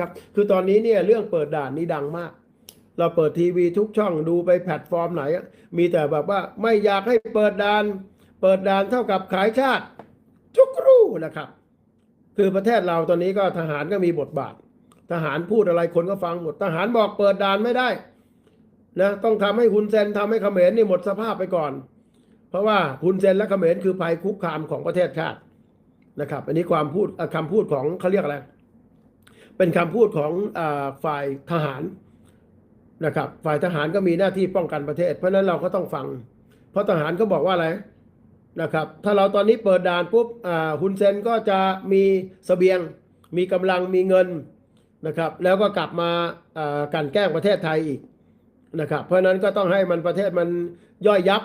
ครับคือตอนนี้เนี่ยเรื่องเปิดด่านนี้ดังมาก เราเปิดทีวีทุกช่องดูไปแพลตฟอร์มไหน มีแต่แบบว่าไม่อยากให้เปิดด่าน เปิดด่านเท่ากับขายชาติทุกรู่นะครับ คือประเทศเราตอนนี้ก็ทหารก็มีบทบาท ทหารพูดอะไรคนก็ฟังหมดทหารบอกเปิดด่านไม่ได้นะต้องทำให้ฮุนเซนทำให้เขมรนี่หมดสภาพไปก่อน เพราะว่าฮุนเซนและเขมรคือภัยคุกคามของประเทศชาตินะครับ อันนี้ความพูดเอ่อคำพูดของเขาเรียกอะไร เป็นคำพูดของอฝ่ายทหารนะครับ ฝ่ายทหารก็มีหน้าที่ป้องกันประเทศ เพราะนั้นเราก็ต้องฟัง เพราะทหารก็บอกว่าอะไรนะครับ ถ้าเราตอนนี้เปิดด่านปุ๊บอ่าฮุนเซนก็จะมีเสบียง มีกำลังมีเงินนะครับ แล้วก็กลับมาอ่ากลันแกล้งประเทศไทยอีกนะครับ เพราะฉะนั้นก็ต้องให้มันประเทศมันย่อยยับ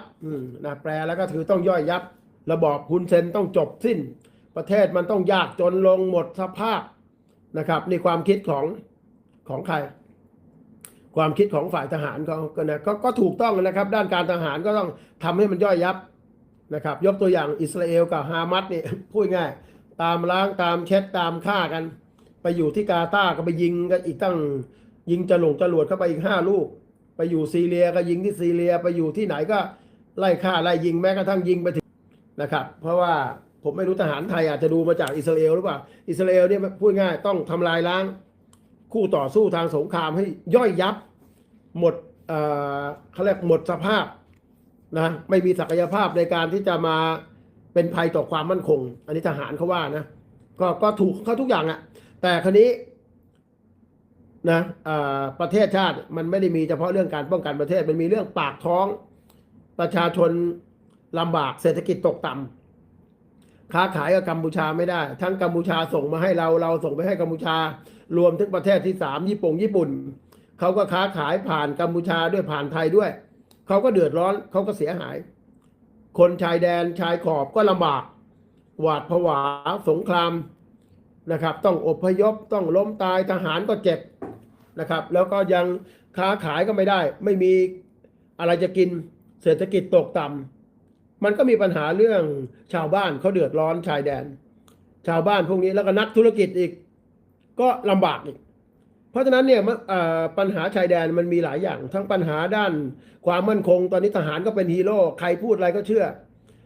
นะแปลแล้วก็ถือต้องย่อยยับ ระบอบฮุนเซนต้องจบสิ้น ประเทศมันต้องยากจนลงหมดสภาพ นะครับในความคิดของของใคร ความคิดของฝ่ายทหารเขาก็นะก็ก็ถูกต้องนะครับ ด้านการทหารก็ต้องทำให้มันย่อยยับนะครับ ยกตัวอย่างอิสราเอลกับฮามัสนี่ยพูดง่าย ตามล้างตามเช็ดตามฆ่ากัน ไปอยู่ที่กาตาร์ก็ไปยิงกันอีกตั้ง ยิงจรวดจรวดเข้าไปอีกห้าลูก ไปอยู่ซีเรียก็ยิงที่ซีเรียไปอยู่ที่ไหนก็ไล่ฆ่าไล่ยิงแม้กระทั่งยิงไปถึงนะครับ เพราะว่า ผมไม่รู้ทหารไทยอาจจะดูมาจากอิสราเอลหรือเปล่า อิสราเอลเนี่ยพูดง่ายต้องทำลายล้าง คู่ต่อสู้ทางสงครามให้ย่อยยับ หมดเอ่อเขาเรียกหมดสภาพนะไม่มีศักยภาพในการที่จะมาเป็นภัยต่อความมั่นคง อันนี้ทหารเขาว่านะก็ก็ถูกเขาทุกอย่างอะแต่ครนี้นะประเทศชาติมันไม่ได้มีเฉพาะเรื่องการป้องกันประเทศ มันมีเรื่องปากท้อง ประชาชนลำบากเศรษฐกิจตกต่ำ ค้าขายกับกัมพูชาไม่ได้ ทั้งกัมพูชาส่งมาให้เราเราส่งไปให้กัมพูชา รวมถึงประเทศที่สามญี่ปุ่งญี่ปุ่นเขาก็ค้าขายผ่านกัมพูชาด้วยผ่านไทยด้วยเขาก็เดือดร้อนเขาก็เสียหาย คนชายแดนชายขอบก็ลำบาก หวาดผวาสงครามนะครับ ต้องอพยพต้องล้มตายทหารก็เจ็บนะครับ แล้วก็ยังค้าขายก็ไม่ได้ ไม่มีอะไรจะกินเศรษฐกิจตกต่ำ มันก็มีปัญหาเรื่องชาวบ้านเขาเดือดร้อนชายแดน ชาวบ้านพวกนี้แล้วก็นักธุรกิจอีก ก็ลำบากอีก เพราะฉะนั้นเนี่ยปัญหาชายแดนมันมีหลายอย่าง ทั้งปัญหาด้านความมั่นคง ตอนนี้ทหารก็เป็นฮีโร่ใครพูดอะไรก็เชื่อ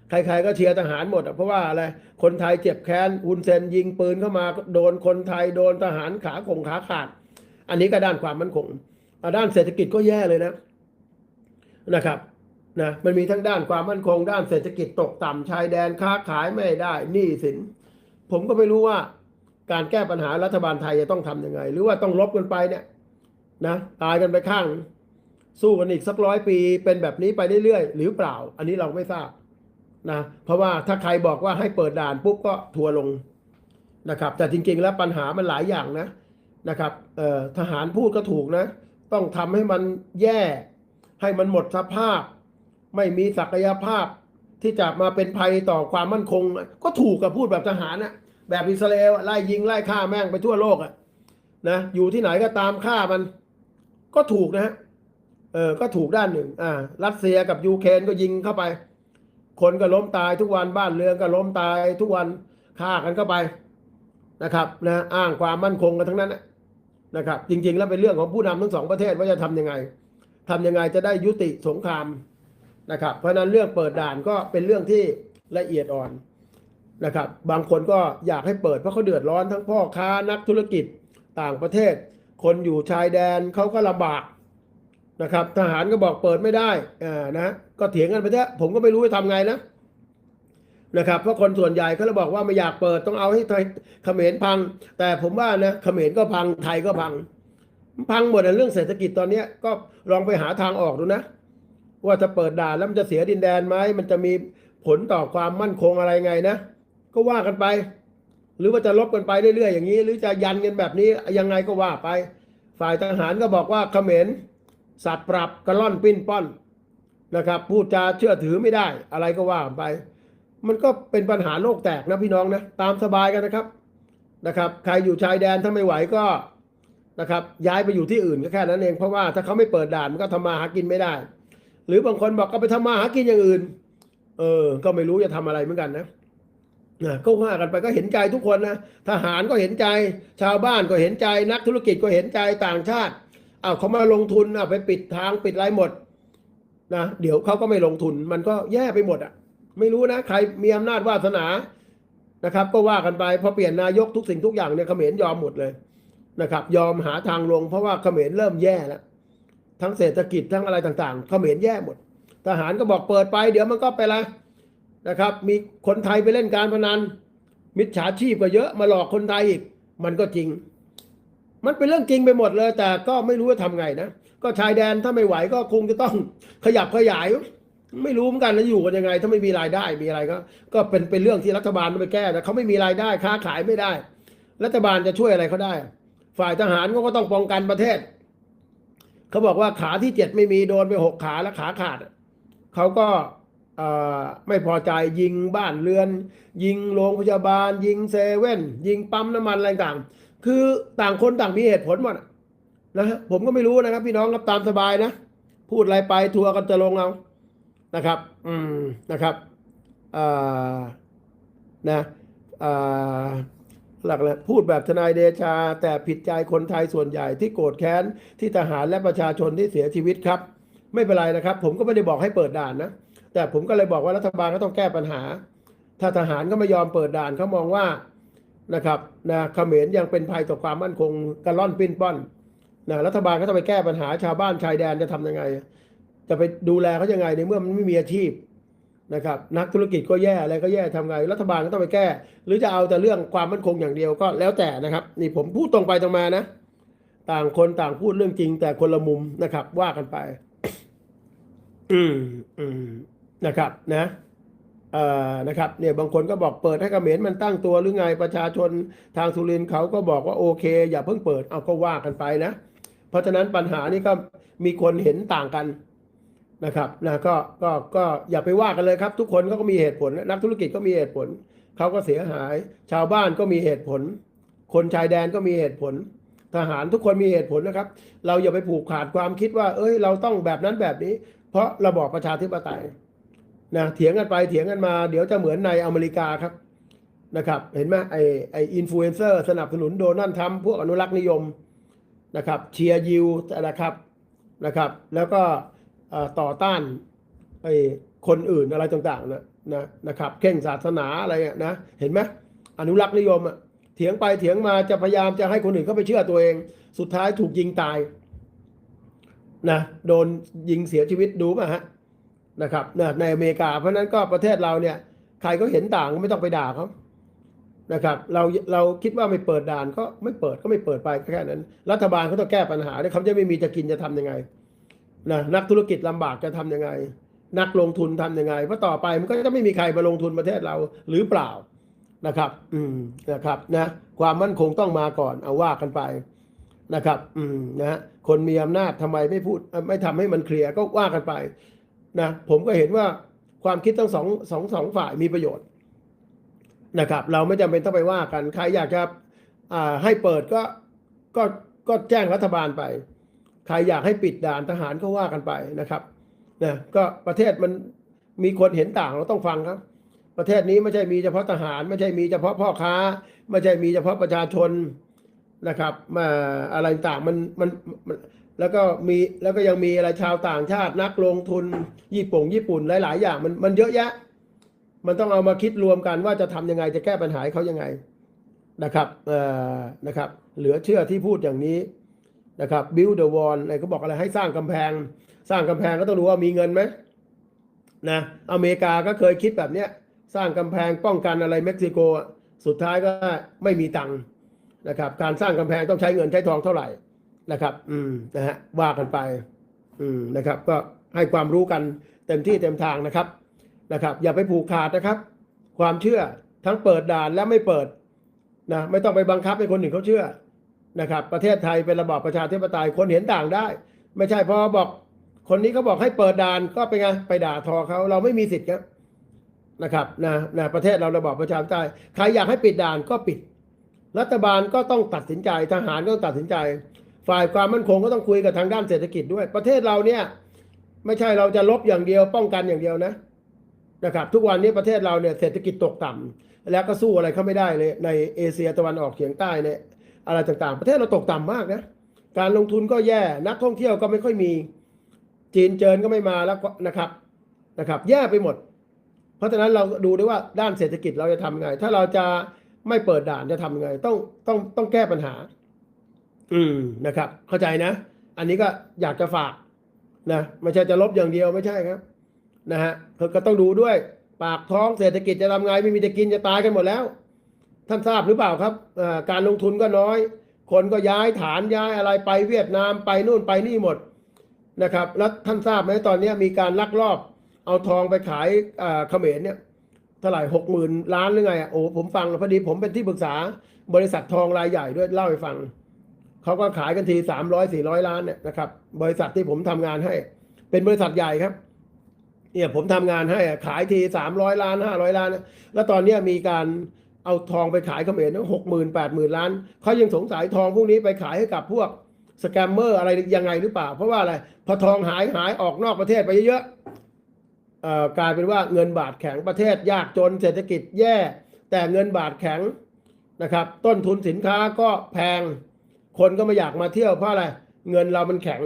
ใครๆก็เชียร์ทหารหมด เพราะว่าอะไรคนไทยเจ็บแค้นฮุนเซนยิงปืนเข้ามาโดนคนไทยโดนทหารขาคงขาขาด อันนี้ก็ด้านความมั่นคงด้านเศรษฐกิจก็แย่เลยนะนะครับ นะมันมีทั้งด้านความมั่นคงด้านเศรษฐกิจตกต่ำชายแดนค้าขายไม่ได้หนี้สิน ผมก็ไม่รู้ว่าการแก้ปัญหารัฐบาลไทยจะต้องทำยังไง หรือว่าต้องลบกันไปเนี่ยนะตายกันไปข้าง สู้กันอีกสักร้อยปีเป็นแบบนี้ไปเรื่อยๆ หรือเปล่า อันนี้เราไม่ทราบนะเพราะว่าถ้าใครบอกว่าให้เปิดด่านปุ๊บก็ทัวลงนะครับ แต่จริงๆแล้วปัญหามันหลายอย่างนะนะครับทหารพูดก็ถูกนะ ต้องทำให้มันแย่ ให้มันหมดสภาพ ไม่มีศักยภาพที่จะมาเป็นภัยต่อความมั่นคง ก็ถูกกับพูดแบบทหารนะแบบอิสราเอลไล่ยิงไล่ฆ่าแม่งไปทั่วโลกอะนะอยู่ที่ไหนก็ตามฆ่ามัน ก็ถูกนะฮะเออก็ถูกด้านหนึ่ง อ่า รัสเซียกับยูเครนก็ยิงเข้าไป คนก็ล้มตายทุกวันบ้านเรือนก็ล้มตายทุกวันฆ่ากันเข้าไปนะครับนะอ้างความมั่นคงกันทั้งนั้นนะนะครับ จริง ๆ แล้วเป็นเรื่องของผู้นำทั้งสองประเทศว่าจะทำยังไงทำยังไงจะได้ยุติสงคราม นะครับ เพราะนั้นเรื่องเปิดด่านก็เป็นเรื่องที่ละเอียดอ่อนนะครับ บางคนก็อยากให้เปิดเพราะเขาเดือดร้อนทั้งพ่อค้านักธุรกิจต่างประเทศ คนอยู่ชายแดนเขาก็ลำบากนะครับ ทหารก็บอกเปิดไม่ได้อ่านะก็เถียงกันไปเถอะผมก็ไม่รู้จะทำไงนะนะครับเพราะคนส่วนใหญ่เขาเลยบอกว่าไม่อยากเปิดต้องเอาให้ไทยเขมรพัง แต่ผมว่านะเขมรก็พังไทยก็พัง พังหมดอะเรื่องเศรษฐกิจตอนนี้ก็ลองไปหาทางออกดูนะ ว่าจะเปิดด่านแล้วมันจะเสียดินแดนไหมมันจะมีผลต่อความมั่นคงอะไรไงนะ ก็ว่ากันไป หรือว่าจะลบกันไปเรื่อยๆอย่างนี้ หรือจะยันกันแบบนี้ยังไงก็ว่าไป ฝ่ายทหารก็บอกว่าเขมรสัตว์ปรับกระล่อนปิ้นป้อนนะครับพูดจาเชื่อถือไม่ได้ อะไรก็ว่าไป มันก็เป็นปัญหาโลกแตกนะพี่น้องนะตามสบายกันนะครับนะครับ ใครอยู่ชายแดนถ้าไม่ไหวก็นะครับ ย้ายไปอยู่ที่อื่นก็แค่นั้นเองเพราะว่าถ้าเขาไม่เปิดด่านมันก็ทำมาหากินไม่ได้ รือบางคนบอกก็ไปทำมาหากินอย่างอื่น เออ ก็ไม่รู้จะทำอะไรเหมือนกันนะนะก็ว่ากันไปก็เห็นใจทุกคนนะทหารก็เห็นใจ ชาวบ้านก็เห็นใจ นักธุรกิจก็เห็นใจต่างชาติเอาเขามาลงทุนอะไปปิดทางปิดไรหมดนะเดี๋ยวเขาก็ไม่ลงทุน มันก็แย่ไปหมดอะ ไม่รู้นะ ใครมีอำนาจวาสนานะครับ ก็ว่ากันไปพอเปลี่ยนนายกทุกสิ่งทุกอย่างเนี่ยเขมรยอมหมดเลยนะครับ ยอมหาทางลงเพราะว่าเขมรเริ่มแย่แล้ว ทั้งเศรษฐกิจทั้งอะไรต่างๆเขมรแย่หมด ทหารก็บอกเปิดไป เดี๋ยวมันก็ไปละนะครับ มีคนไทยไปเล่นการพนันมิจฉาชีพก็เยอะมาหลอกคนไทยอีก มันก็จริง มันเป็นเรื่องจริงไปหมดเลย แต่ก็ไม่รู้ว่าทำไงนะ ก็ชายแดนถ้าไม่ไหวก็คงจะต้องขยับขยาย ไม่รู้เหมือนกันแล้วอยู่กันยังไง ถ้าไม่มีรายได้มีอะไรก็ ก็เป็นเป็นเรื่องที่รัฐบาลต้องไปแก้แต่เขาไม่มีรายได้ค้าขายไม่ได้ รัฐบาลจะช่วยอะไรเขาได้ ฝ่ายทหารเขาก็ต้องป้องกันประเทศ เขาบอกว่าขาที่เจ็ดไม่มีโดนไปหกขาแล้วขาขาด เขาก็ไม่พอใจยิงบ้านเรือน ยิงโรงพยาบาล ยิงเซเว่น ยิงปั๊มน้ำมันอะไรต่าง คือต่างคนต่างมีเหตุผลหมดนะฮะผมก็ไม่รู้นะครับ พี่น้องรับตามสบายนะ พูดอะไรไปทัวร์กันจะลงเอานะครับ อืมนะครับอ่านะอ่า หลักเลยพูดแบบทนายเดชา แต่ผิดใจคนไทยส่วนใหญ่ที่โกรธแค้นที่ทหารและประชาชนที่เสียชีวิตครับ ไม่เป็นไรนะครับ ผมก็ไม่ได้บอกให้เปิดด่านนะ แต่ผมก็เลยบอกว่ารัฐบาลก็ต้องแก้ปัญหา ถ้าทหารก็ไม่ยอมเปิดด่านเขามองว่านะครับนะเขมรยังเป็นภัยต่อความมั่นคงกระล่อนปิ้นป้อนนะรัฐบาลก็ต้องไปแก้ปัญหาชาวบ้านชายแดนจะทำยังไง จะไปดูแลเขายังไงในเมื่อมันไม่มีอาชีพ นะครับนักธุรกิจก็แย่อะไรก็แย่ทำไงรัฐบาลก็ต้องไปแก้ หรือจะเอาแต่เรื่องความมั่นคงอย่างเดียวก็แล้วแต่นะครับ นี่ผมพูดตรงไปตรงมานะ ต่างคนต่างพูดเรื่องจริง แต่คนละมุมนะครับ ว่ากันไป อืมอืมนะครับนะเอ่อนะครับเนี่ยบางคนก็บอกเปิดให้กระเขมรมันตั้งตัวหรือไงประชาชนทางสุรินทร์เขาก็บอกว่าโอเค อย่าเพิ่งเปิดเอาก็ว่ากันไปนะ เพราะฉะนั้นปัญหานี้ก็มีคนเห็นต่างกัน นะครับนะก็ก็ก็อย่าไปว่ากันเลยครับ ทุกคนก็มีเหตุผล นักธุรกิจก็มีเหตุผลเขาก็เสียหาย ชาวบ้านก็มีเหตุผล คนชายแดนก็มีเหตุผล ทหารทุกคนมีเหตุผลนะครับ เราอย่าไปผูกขาดความคิดว่า เอ้ย เราต้องแบบนั้นแบบนี้ เพราะระบอบประชาธิปไตยนะเถียงกันไปเถียงกันมา เดี๋ยวจะเหมือนในอเมริกาครับนะครับเห็นไหมไอไออินฟลูเอนเซอร์สนับสนุนโดนัลด์ทรัมป์พวกอนุรักษ์นิยมนะครับเชียร์ยิวนะครับนะครับ แล้วก็ ต่อต้านไอ้คนอื่นอะไรต่างๆนะนะนะครับเข่งศาสนาอะไรนะเห็นไหมอนุรักษ์นิยมอะเถียงไปเถียงมาจะพยายามจะให้คนอื่นเข้าไปเชื่อตัวเอง สุดท้ายถูกยิงตายนะโดนยิงเสียชีวิตดูป่ะฮะนะครับนะในอเมริกา เพราะฉะนั้นก็ประเทศเราเนี่ยใครก็เห็นต่างก็ไม่ต้องไปด่าเขานะครับเราเราคิดว่าไม่เปิดด่านก็ไม่เปิดก็ไม่เปิดไปแค่นั้น รัฐบาลเขาต้องแก้ปัญหาเนี่ยเขาจะไม่มีจะกินจะทำยังไง นะนักธุรกิจลำบากจะทำยังไง นักลงทุนทำยังไงเพราะต่อไปมันก็จะไม่มีใครมาลงทุนประเทศเราหรือเปล่านะครับ อืมนะครับนะความมั่นคงต้องมาก่อนเอาว่ากันไปนะครับ อืมนะฮะคนมีอำนาจทำไมไม่พูดไม่ทำให้มันเคลียร์ก็ว่ากันไปนะผมก็เห็นว่าความคิดทั้งสองสองสองฝ่ายมีประโยชน์นะครับ เราไม่จำเป็นต้องไปว่ากันใครอยากจะให้เปิดก็ก็ก็แจ้งรัฐบาลไป ใครอยากให้ปิดด่านทหารก็ว่ากันไปนะครับนะก็ประเทศมันมีคนเห็นต่างเราต้องฟังครับ ประเทศนี้ไม่ใช่มีเฉพาะทหาร ไม่ใช่มีเฉพาะพ่อค้า ไม่ใช่มีเฉพาะประชาชนนะครับมาอะไรต่างมันมันมนแล้วก็มีแล้วก็ยังมีอะไรชาวต่างชาตินักลงทุนญี่ปุ่งญี่ปุ่นหลาย ๆ อย่างมันมันเยอะแยะ มันต้องเอามาคิดรวมกันว่าจะทำยังไงจะแก้ปัญหาเขายังไงนะครับเอ่อนะครับ เหลือเชื่อที่พูดอย่างนี้ นะครับ build the wall อะไรก็บอกอะไรให้สร้างกำแพง สร้างกำแพงก็ต้องรู้ว่ามีเงินไหมนะอเมริกาก็เคยคิดแบบเนี้ยสร้างกำแพงป้องกันอะไรเม็กซิโกสุดท้ายก็ไม่มีตังค์นะครับ การสร้างกำแพงต้องใช้เงินใช้ทองเท่าไหร่นะครับ อืมนะฮะว่ากันไป อืมนะครับ ก็ให้ความรู้กันเต็มที่เต็มทางนะครับนะครับ อย่าไปผูกขาดนะครับ ความเชื่อทั้งเปิดด่านและไม่เปิดนะไม่ต้องไปบังคับให้คนหนึ่งเขาเชื่อ นะครับ ประเทศไทยเป็นระบอบประชาธิปไตยคนเห็นต่างได้ ไม่ใช่พอบอกคนนี้เขาบอกให้เปิดด่านก็ไปไงไปด่าทอเขาเราไม่มีสิทธิ์ครับนะครับนะนะประเทศเราระบอบประชาธิปไตยใครอยากให้ปิดด่านก็ปิด รัฐบาลก็ต้องตัดสินใจทหารก็ต้องตัดสินใจ ฝ่ายความมั่นคงก็ต้องคุยกับทางด้านเศรษฐกิจด้วย ประเทศเราเนี่ยไม่ใช่เราจะลบอย่างเดียวป้องกันอย่างเดียวนะนะครับ ทุกวันนี้ประเทศเราเนี่ยเศรษฐกิจตกต่ำแล้วก็สู้อะไรเขาไม่ได้เลยในเอเชียตะวันออกเฉียงใต้เนี่ย อะไรต่างๆ ประเทศเราตกต่ำมากนะ การลงทุนก็แย่ นักท่องเที่ยวก็ไม่ค่อยมี จีนเจินก็ไม่มาแล้วนะครับ นะครับ แย่ไปหมด เพราะฉะนั้นเราดูด้วยว่าด้านเศรษฐกิจเราจะทำยังไง ถ้าเราจะไม่เปิดด่านจะทำยังไง ต้อง ต้อง ต้องแก้ปัญหา อืม นะครับ เข้าใจนะ อันนี้ก็อยากจะฝากนะ ไม่ใช่จะลบอย่างเดียวไม่ใช่ครับ นะฮะก็ต้องดูด้วย ปากท้องเศรษฐกิจจะทำไง ไม่มีจะกินจะตายกันหมดแล้ว ท่านทราบหรือเปล่าครับการลงทุนก็น้อย คนก็ย้ายฐานย้ายอะไรไปเวียดนามไปนู่นไปนี่หมดนะครับ แล้วท่านทราบไหมตอนนี้มีการลักลอบ เอาทองไปขายเขมรเนี่ยเท่าไหร่หกหมื่นล้านหรือไงโอ้ผมฟังพอดีผมเป็นที่ปรึกษาบริษัททองรายใหญ่ด้วยเล่าให้ฟังเขาก็ขายกันทีสามร้อยสี่ร้อยล้านเนี่ยนะครับ บริษัทที่ผมทำงานให้ เป็นบริษัทใหญ่ครับเนี่ยผมทำงานให้อะขายทีสามร้อยล้านห้าร้อยล้าน แล้วตอนเนี้มีการ เอาทองไปขายเขมรหกหมื่นแปดหมื่นล้านเขายังสงสัยทองพวกนี้ไปขายให้กับพวกสแกมเมอร์อะไรยังไงหรือเปล่า เพราะว่าอะไรพอทองหายหายออกนอกประเทศไปเยอะๆกลายเป็นว่าเงินบาทแข็งประเทศยากจนเศรษฐกิจแย่ แต่เงินบาทแข็งนะครับ ต้นทุนสินค้าก็แพง คนก็ไม่อยากมาเที่ยวเพราะอะไรเงินเรามันแข็ง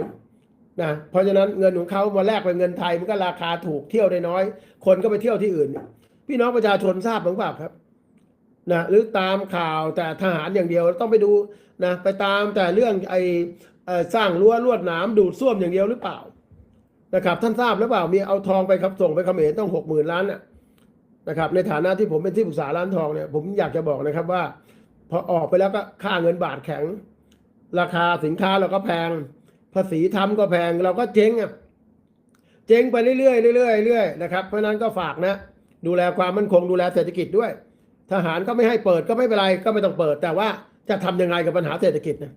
นะเพราะฉะนั้นเงินของเขามาแลกเป็นเงินไทยมันก็ราคาถูกเที่ยวได้น้อย คนก็ไปเที่ยวที่อื่น พี่น้องประชาชนทราบบ้างเปล่าครับ นะหรือตามข่าวแต่ทหารอย่างเดียวต้องไปดูนะไปตามแต่เรื่องไอ้สร้างรั้วลวดหนามดูดซ่วมอย่างเดียวหรือเปล่านะครับท่านทราบหรือเปล่ามีเอาทองไปครับส่งไปเขมรต้องหกหมื่นล้านน่ะนะครับในฐานะที่ผมเป็นที่ปรึกษาร้านทองเนี่ยผมอยากจะบอกนะครับว่า พอออกไปแล้วก็ค่าเงินบาทแข็ง ราคาสินค้าเราก็แพง ภาษีทำก็แพงเราก็เจ๊งอะเจ๊งไปเรื่อยๆเรื่อยๆเรื่อยๆนะครับเพราะนั้นก็ฝากนะ ดูแลความมั่นคงดูแลเศรษฐกิจด้วย ทหารก็ไม่ให้เปิดก็ไม่เป็นไรก็ไม่ต้องเปิด แต่ว่าจะทำยังไงกับปัญหาเศรษฐกิจนะ